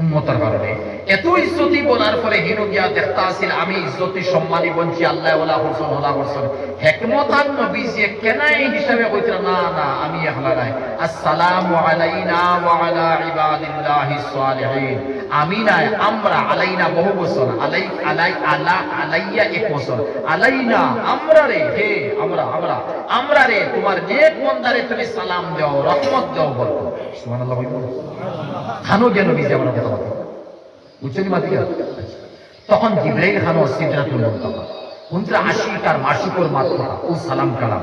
উম্মতের কারণে। এত ইজ্জতি বলার পরে হিনু গিয়া দেখতা আসিল আমি ইজ্জতি সম্মানী বলছি আল্লাহ ওলা হোসন ওলা হোসন হেকমতান নবী যে কেন এই হিসাবে কইছিল, না না, আমি এখলা নাই আসসালামু আলাইনা ওয়া আলা ইবাদিল্লাহিস সালিহিন। আমি আমরা আলাইনা বহু বছর। আলাই আলাই, আলা, আলাইয়া এক বছর। আলাইনা আমরা রে হে আমরা আমরা আমরা রে তোমার তুমি সালাম দাও, রহমত দাও বল সুবহানাল্লাহ খানো জ্ঞান বিজে আমরা কথা বুঝছেন মাতি তখন জিব্রাইল খানো সিদরাতুল মুনতাহা। উনত্রা আশিক আর মাসিকর মাত্রা, ও সালাম কালাম।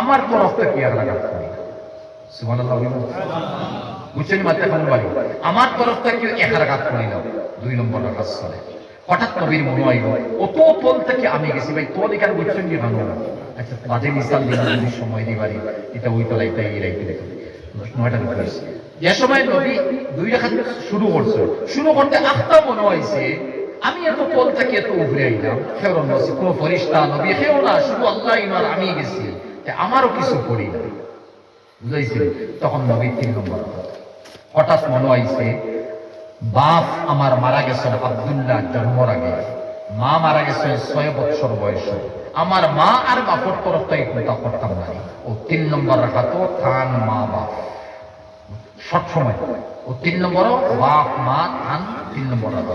আমার তরফ থেকে আর কোন আমার তরফ থেকে এক দাও দুই নম্বর রাকাত চলে। হঠাৎ নবীর মনে হয়, অত তল থেকে আমি গেছি, ভাই তোর এখানে বুঝছেন আচ্ছা যদি সময় দিবারি এটা ওই তলা এটা এই নয়টা সময় নবী দুই রাখাত শুরু করছে, শুরু করতে আখতা মনে হয়েছে, আমি এত তল থেকে এত উভরে আইলাম ফেরন কোনো ফরিস্তা, নবী কেউ না, শুধু আল্লাহ আমি গেছি। আমারও কিছু করি বুঝাইছে তখন নবী তিন নম্বর হঠাৎ মনে হয়েছে বাপ আমার মারা গেছেন আবদুল্লাহ জন্মর আগে মা মারা গেছেন ছয় বছর বয়সে। আমার মা আর বাপর তরফ থেকে করতাম না ও তিন নম্বর রাখা তো থান মা, বাপ। সব সময় ও তিন নম্বর বাপ, মা, থান, তিন নম্বর রাখা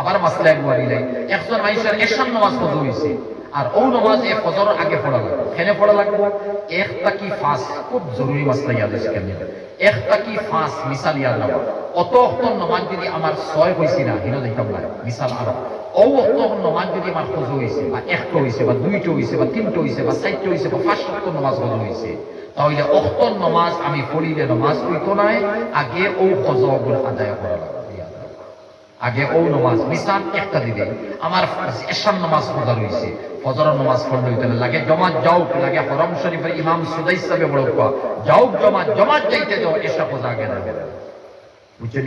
আবার মাসলা একবার দিলাই একজন মানুষের এসান নামাজ ফজর হয়েছে আর ও নামাজ এ ফজর আগে পড়া লাগবে। কেনে পড়া লাগবে? একটা কি ফাঁস? খুব জরুরি মাসলা ইয়াদ আছে কেন? একটা কি ফাঁস? মিসাল ইয়াদ লাগবে অত অক্ষর নামাজ যদি আমার ছয় হয়েছে না হিনো দেখতাম না মিসাল আরও। ও অক্ষর নামাজ যদি আমার ফজর হয়েছে বা একটা হয়েছে বা দুইটা হয়েছে বা তিনটা হয়েছে বা চারটা হয়েছে বা পাঁচটা অক্ষর নামাজ ফজর হয়েছে তাহলে অক্ষর নামাজ আমি পড়িলে নামাজ হইতো নাই, আগে ও ফজর আদায় করা আগে ও নমাজ মিসান একটা দিবে। আমার এশান নমাজ পড়া রয়েছে। ফজর নমাজ পড়লে হইতে লাগে, জমাত যাও লাগে, হরম শরীফের ইমাম সুদাই সাহেব বড় কোয়া যাও জমাত জমাত যাইতে যাও এসা খোঁজা আগে না বুঝছেন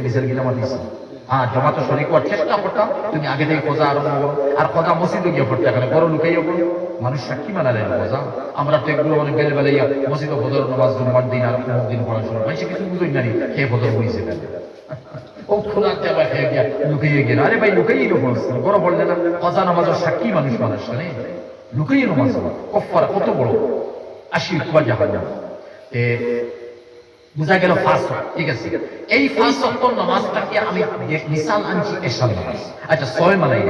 হ্যাঁ জমা তো শরীর করার চেষ্টা করতাম, তুমি আগে থেকে খোঁজা আরম্ভ করো। আর খোঁজা মসজিদে গিয়ে পড়তে এখানে বড় লুকাইয়া করো। মানুষ সাক্ষী মানালেন খোঁজা আমরা তো এগুলো অনেক বেলে বেলে মসজিদে ফজর নমাজ দিন আর দিন পড়া শুরু মানুষ কিছু বুঝুই বইছে? ও খোলা গিয়া লুকিয়ে গেল। আরে ভাই লুকিয়ে পড়ছিল বড় বললে না? কজা নামাজের সাক্ষী মানুষ মানুষ জানে লুকিয়ে নামাজ কফার কত বড়? আশি কুবা জাহান এ বুঝা গেল ফাঁস ঠিক আছে? এই ফাঁস নামাজটাকে আমি মিসাল আনছি এসাল নামাজ। আচ্ছা ছয় মানাই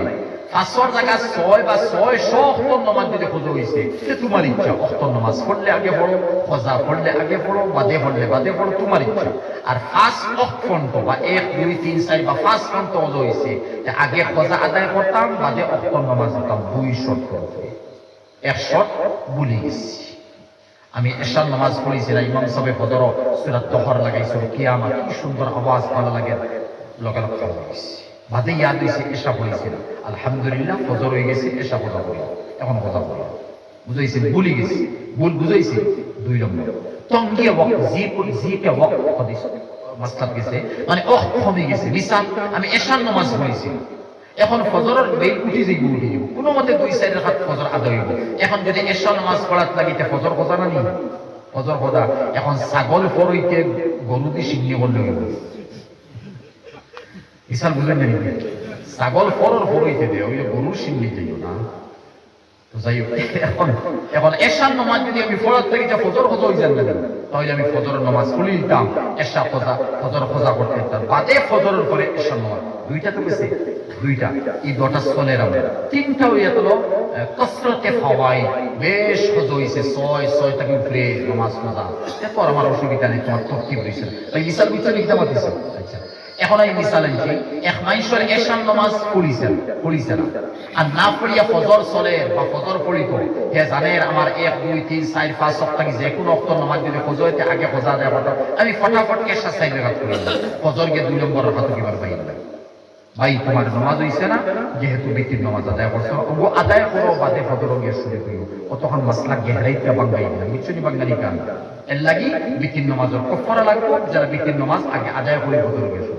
ফাঁসর জায়গা ছয় বা ছয় শ অক্টর নামাজ যদি খোঁজো হয়েছে সে তোমার ইচ্ছা। অক্টর নামাজ পড়লে আগে পড়ো, খোঁজা পড়লে আগে পড়ো, বাদে পড়লে বাদে পড়ো, তোমার ইচ্ছা। আর পাঁচ অক্ষন্ত বা এক, দুই, তিন, চার বা পাঁচ খন্ত খোঁজো হয়েছে আগে খোঁজা আদায় করতাম, বাদে অক্টর নামাজ হতাম দুই শট করতে এক শট ভুলে গেছি। আমি এশার নামাজ পড়েছিলাম ইমাম সাহেব ফজর সুরাত তহর লাগাইছিল কিয়ামা কি সুন্দর আওয়াজ ভালো লাগে, লগা লগ খাওয়া বাদে ইয়াদ হয়েছে এশা পড়েছিলাম আলহামদুলিল্লাহ ফজর হয়ে গেছে, এশা কথা পড়ি এখন কথা পড়ি বুঝাইছে ভুলে গেছি। ভুল বুঝাইছে, দুই নম্বর। তঙ্গিয়া জি জি কে ওয়াক হাদিস মাসলাত গেছে। মানে অহ কমে গেছে। আমি এশার নামাজ পড়েছি। এখন ফজরের বেগ উঠি যে গুড় দিব কোনো মতে দুই ফজর আদায় হইব। এখন যদি এসা নামাজ পড়াত লাগিতে ফজর কথা না নি? ফজর কথা। এখন ছাগল ফরইতে গরু দি সিংহে বললে হইব। বুঝলেন? ছাগল ফরর ওই গরুর না? তো যাই এখন এখন এশার যদি আমি ফরজ থেকে, যা ফজর যান না তাহলে আমি ফজরের দিতাম এশা খোঁজা ফজর খোঁজা করতে বাদে ফজরের পরে এশার দুইটা তো গেছে দুইটা, এই দটা তিনটা হইয়া কসরতে ফাওয়াই বেশ খোঁজ হয়েছে ছয় ছয় থেকে উপরে নামাজ খোঁজা এত আমার অসুবিধা নেই, তোমার তর্কি হয়েছে বিচ্ছু লিখতে পারতেছে আচ্ছা। এখন আমি মিসাল আনছি এক মানুষের এশান নামাজ পড়িছেন পড়িছেন আর না পড়িয়া ফজর চলে বা ফজর পড়িত হে জানে আমার এক, দুই, তিন, চার, পাঁচ সপ্তাহ যে কোনো অক্ত নামাজ যদি ফজরতে আগে ফজা দেয় কথা আমি ফটাফট এশা চাই রেখাত করি। ফজর গিয়ে দুই নম্বর রেখাত কিবার পাই ভাই, তোমার নামাজ হইছে না? যেহেতু বিতির নামাজ আদায় করছ ও আদায় করো, বাদে ফজর গিয়ে শুরু করিও ও তখন মাসলা গেহরাইতে বাঙ্গাই না বুঝছ নি বাঙ্গালি কান। এর লাগি বিতির নামাজের কফরা লাগবে, যারা বিতির নামাজ আগে আদায় করে ফজর গিয়ে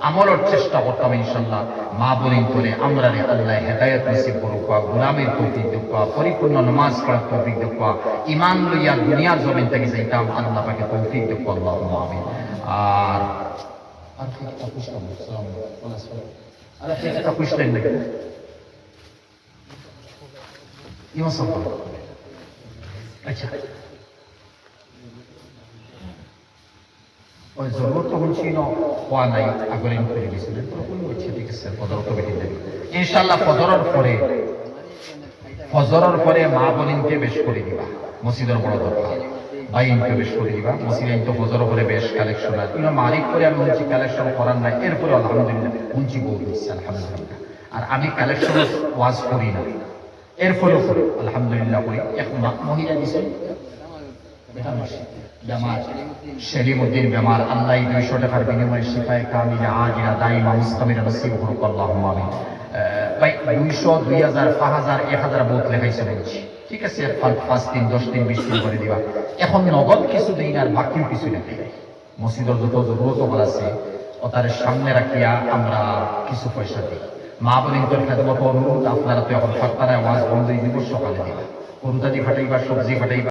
আমলের চেষ্টা করতাম ইনশাল্লাহ মা বলিন করে আমরা রে আল্লাহ হেদায়ত নসিব করুকা গুলামের তৌফিক দেখুয়া পরিপূর্ণ নামাজ পড়ার তৌফিক দেখুয়া ইমান লইয়া দুনিয়ার জমিন থেকে যাইতাম, আল্লাহ পাকে তৌফিক দেখুয়া আল্লাহ আমিন। আর আচ্ছা। ওই জরুরত তখন ছিল, হওয়া নাই আগরে করে দিয়েছিলেন তখন হচ্ছে ঠিক আছে ফজর তো বেটি দেবে ইনশাল্লাহ ফজরের পরে ফজরের পরে মা বলিনকে বেশ করে দিবা, মসজিদের বড় দরকার বাইনকে বেশ করে দিবা মসজিদ তো ফজর পরে বেশ কালেকশন আর কিন্তু মালিক করে আমি হচ্ছে কালেকশন করার নাই, এরপরে আলহামদুলিল্লাহ হুঞ্চি বউ দিচ্ছে আলহামদুলিল্লাহ। আর আমি কালেকশন ওয়াজ করি না। এর ফলেও করি, আলহামদুলিল্লাহ করি। মা- মহিলা দিছে বেমার। সেলিমুদ্দিন বেমার আল্লাহ দুইশো টাকার বিনিময়ে শিফায় আজিরা নসিব আল্লাহ ভাই, দুইশো, দুই হাজার, পাঁচ হাজার, এক হাজার বহুত লেখাইছে বলছি। ঠিক আছে পাঁচ- দিন, দশ দিন, বিশ দিন করে দিবা। এখন নগদ কিছু আর বাকিও কিছু লেখাই মসজিদের যত জরুরত বল আছে ও তার সামনে রাখিয়া আমরা কিছু পয়সা দিই। মা বলিন তোর খেদমত অনুরোধ আপনারা তো এখন ফাঁকতারায় ওয়াজ বন্ধ সকালে দিবা। গরুদাদি ফাটাইবা, সবজি ফাটাইবা।